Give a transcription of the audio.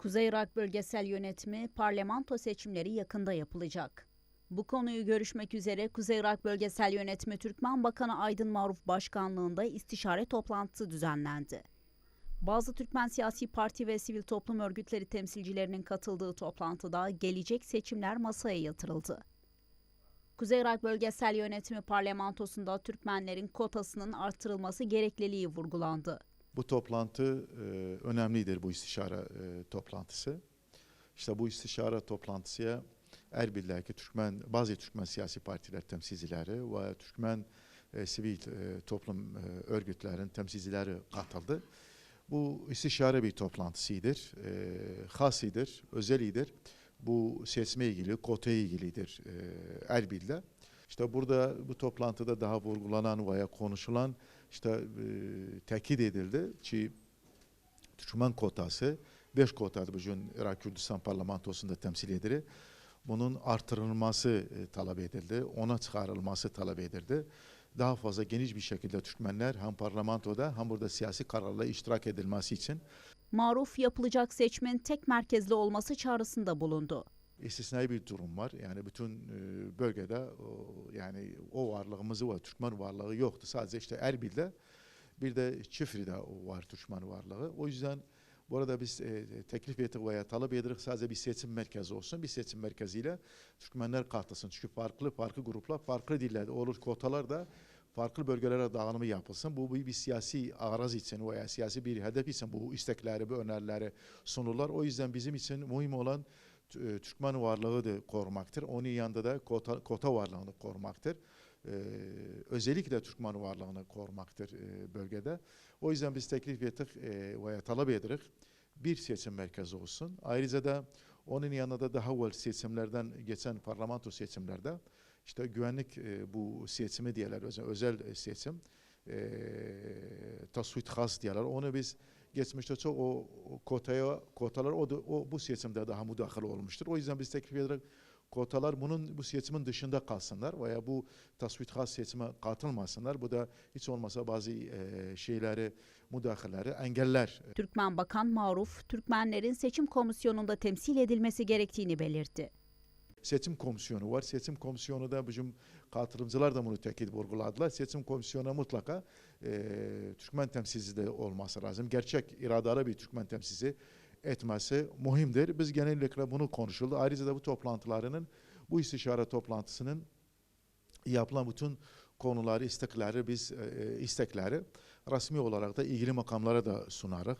Kuzey Irak Bölgesel Yönetimi parlamento seçimleri yakında yapılacak. Bu konuyu görüşmek üzere Kuzey Irak Bölgesel Yönetimi Türkmen Bakanı Aydın Maruf Başkanlığında istişare toplantısı düzenlendi. Bazı Türkmen siyasi parti ve sivil toplum örgütleri temsilcilerinin katıldığı toplantıda gelecek seçimler masaya yatırıldı. Kuzey Irak Bölgesel Yönetimi parlamentosunda Türkmenlerin kotasının artırılması gerekliliği vurgulandı. Bu toplantı e, önemlidir bu istişare e, toplantısı. İşte bu istişare toplantıya Erbil'deki Türkmen bazı Türkmen siyasi partiler temsilcileri ve Türkmen e, sivil e, toplum e, örgütlerin temsilcileri katıldı. Bu istişare bir toplantısıdır. E, hasidir, özelidir. Bu seçme ilgili, kota ilgilidir e, Erbil'de. İşte burada bu toplantıda daha vurgulanan veya konuşulan işte e, tekit edildi ki Türkmen kotası 5 kotadır bugün Irak Kürdistan parlamentosunda temsil edilir. Bunun artırılması e, talep edildi, ona çıkarılması talep edildi. Daha fazla geniş bir şekilde Türkmenler hem parlamentoda hem burada siyasi kararla iştirak edilmesi için Maruf yapılacak seçimin tek merkezli olması çağrısında bulundu. İstisnai bir durum var. Yani bütün e, bölgede yani o varlığımızı var. Türkmen varlığı yoktu. Sadece işte Erbil'de bir de Çifri'de var Türkmen varlığı. O yüzden bu arada biz e, teklif ettik veya talep edirik sadece bir seçim merkezi olsun. Bir seçim merkeziyle Türkmenler katılsın. Çünkü farklı farklı gruplar farklı dillerde olur. Kotalar da farklı bölgelere dağılımı yapılsın. Bu bir, bir siyasi araz için veya siyasi bir hedef için bu istekleri, bu önerileri sunurlar. O yüzden bizim için mühim olan Türkmen varlığı da korumaktır. Onun yanında da kota, kota varlığını korumaktır. Ee, özellikle Türkmen varlığını korumaktır e, bölgede. O yüzden biz teklif ettik e, veya talep edirik bir seçim merkezi olsun. Ayrıca da onun yanında da daha evvel seçimlerden geçen parlamento seçimlerde işte güvenlik e, bu seçimi diyorlar özel, özel seçim e, tasvit has diyorlar. Onu biz geçmişte çok o, kotaya kotalar o, o bu seçimde daha müdahale olmuştur. O yüzden biz teklif ederek kotalar bunun bu seçimin dışında kalsınlar veya bu tasvit has seçime katılmasınlar. Bu da hiç olmasa bazı e, şeyleri, müdahaleleri engeller. Türkmen Bakan Maruf, Türkmenlerin seçim komisyonunda temsil edilmesi gerektiğini belirtti. Seçim komisyonu var. Seçim komisyonu da bizim katılımcılar da bunu tekit vurguladılar. Seçim komisyonu mutlaka e, Türkmen temsilcisi de olması lazım. Gerçek iradalı bir Türkmen temsilcisi etmesi muhimdir. Biz genellikle bunu konuşuldu. Ayrıca da bu toplantılarının, bu istişare toplantısının yapılan bütün konuları, istekleri biz e, istekleri resmi olarak da ilgili makamlara da sunarız.